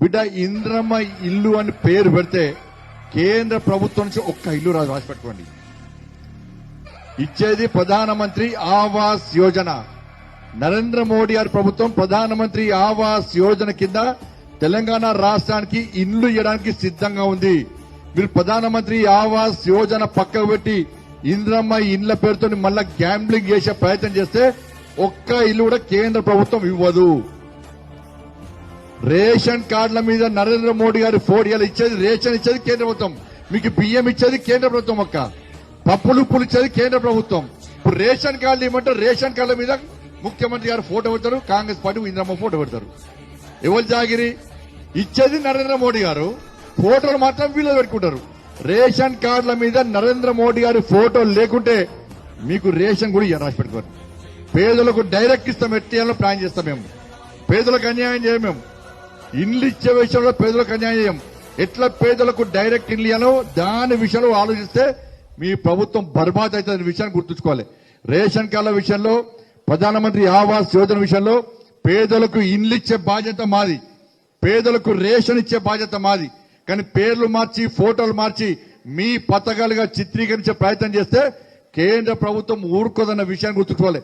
బిడ్డ ఇంద్రమ్మ ఇల్లు అని పేరు పెడితే కేంద్ర ప్రభుత్వం నుంచి ఒక్క ఇల్లు రాదు రాసి పెట్టుకోండి ఇచ్చేది ప్రధానమంత్రి ఆవాస్ యోజన. నరేంద్ర మోడీ గారి ప్రభుత్వం ప్రధానమంత్రి ఆవాస్ యోజన కింద తెలంగాణ రాష్ట్రానికి ఇండ్లు ఇవ్వడానికి సిద్ధంగా ఉంది. మీరు ప్రధానమంత్రి ఆవాస్ యోజన పక్కకు పెట్టి ఇంద్రమ్మ ఇండ్ల పేరుతో మళ్ళా గ్యాంబ్లింగ్ చేసే ప్రయత్నం చేస్తే ఒక్క ఇల్లు కూడా కేంద్ర ప్రభుత్వం ఇవ్వదు. రేషన్ కార్డుల మీద నరేంద్ర మోడీ గారి ఫోడియాలు ఇచ్చేది రేషన్ ఇచ్చేది కేంద్ర ప్రభుత్వం. మీకు బియ్యం ఇచ్చేది కేంద్ర ప్రభుత్వం ఒక్క పప్పులు ఉప్పులు ఇచ్చేది కేంద్ర ప్రభుత్వం. ఇప్పుడు రేషన్ కార్డులు ఇవ్వమంటే రేషన్ కార్డుల మీద ముఖ్యమంత్రి గారు ఫోటో పెడతారు కాంగ్రెస్ పార్టీ ఇంద్రమ్మ ఫోటో పెడతారు. ఎవరు జాగిరి? ఇచ్చేది నరేంద్ర మోడీ గారు. ఫోటోలు మాత్రం వీళ్ళు పెట్టుకుంటారు. రేషన్ కార్డుల మీద నరేంద్ర మోడీ గారి ఫోటో లేకుంటే మీకు రేషన్ కూడా రాసి పెట్టుకోరు. పేదలకు డైరెక్ట్ ఇస్తాం ఎట్టియాలో ప్లాన్ చేస్తాం మేము. పేదలకు అన్యాయం చేయము మేము. ఇండ్లు ఇచ్చే విషయంలో పేదలకు అన్యాయం. ఎట్లా పేదలకు డైరెక్ట్ ఇండ్లు దాని విషయంలో ఆలోచిస్తే మీ ప్రభుత్వం బర్బాద్ అవుతుంది విషయాన్ని గుర్తుంచుకోవాలి. రేషన్ కార్డుల విషయంలో ప్రధానమంత్రి ఆవాస్ యోజన విషయంలో పేదలకు ఇండ్లు ఇచ్చే బాధ్యత మాది. పేదలకు రేషన్ ఇచ్చే బాధ్యత మాది. కానీ పేర్లు మార్చి ఫోటోలు మార్చి మీ పథకాలుగా చిత్రీకరించే ప్రయత్నం చేస్తే కేంద్ర ప్రభుత్వం ఊరుకోదన్న విషయాన్ని గుర్తుంచుకోవాలి.